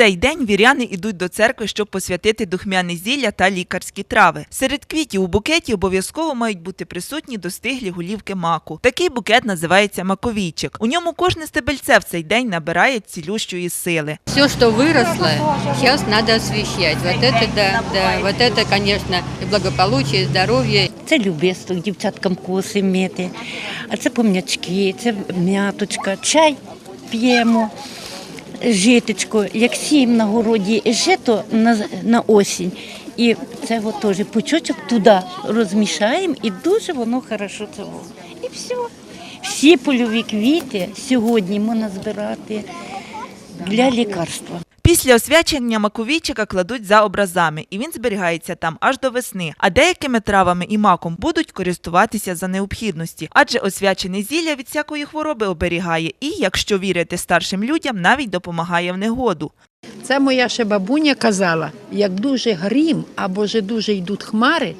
цей день віряни йдуть до церкви, щоб посвятити духмяне зілля та лікарські трави. Серед квітів у букеті обов'язково мають бути присутні достиглі голівки маку. Такий букет називається маковійчик. У ньому кожне стебельце в цей день набирає цілющої сили. Все, что выросло, сейчас надо освещать. Вот это да, да, вот это, конечно, и благополучие, и здоровье. Це любисток, дівчаткам коси мити, а це пом'ячки, це м'яточка, чай п'ємо, житечко, як сім на городі жито на, на осінь. І це от теж пучочок туди розмішаємо і дуже воно хорошо це. було. І все. Всі польові квіти сьогодні можна збирати для лікарства. Після освячення маковійчика кладуть за образами, і він зберігається там аж до весни. А деякими травами і маком будуть користуватися за необхідності, адже освячене зілля від всякої хвороби оберігає і, якщо вірити старшим людям, навіть допомагає в негоду. Це моя ще бабуня казала, як дуже грім або же дуже йдуть хмари,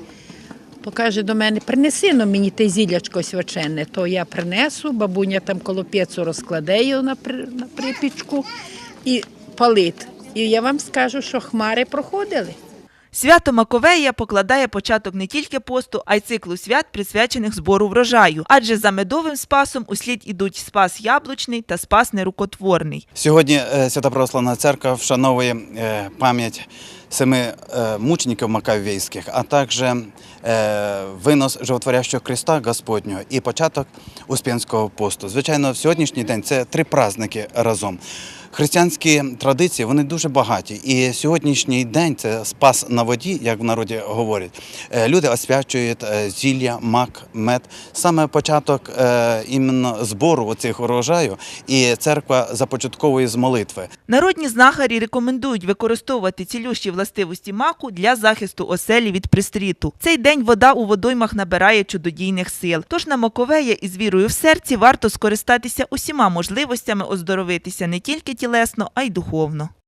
то каже до мене, принеси но мені те зілячко свячене, то я принесу, бабуня там коло п'єцу розкладе його на припічку і палить. І я вам скажу, що хмари проходили. Свято Маковея покладає початок не тільки посту, а й циклу свят, присвячених збору врожаю. Адже за медовим спасом услід ідуть спас яблучний та спас нерукотворний. Сьогодні е, Свята Православна Церква вшановує е, пам'ять семи е, мучеників Макавійських, а також винос животворящого Христа Господнього і початок Успенського посту. Звичайно, в сьогоднішній день це три праздники разом. Християнські традиції вони дуже багаті, і сьогоднішній день це спас на воді, як в народі говорять. Е, Люди освячують е, зілля, мак, мед. Саме початок е, іменно збору оцих урожаю, і церква започатковує з молитви. Народні знахарі рекомендують використовувати цілющі властивості маку для захисту оселі від пристріту. Цей день вода у водоймах набирає чудодійних сил. Тож на Маковея із вірою в серці варто скористатися усіма можливостями оздоровитися не тільки тілесно, а й духовно.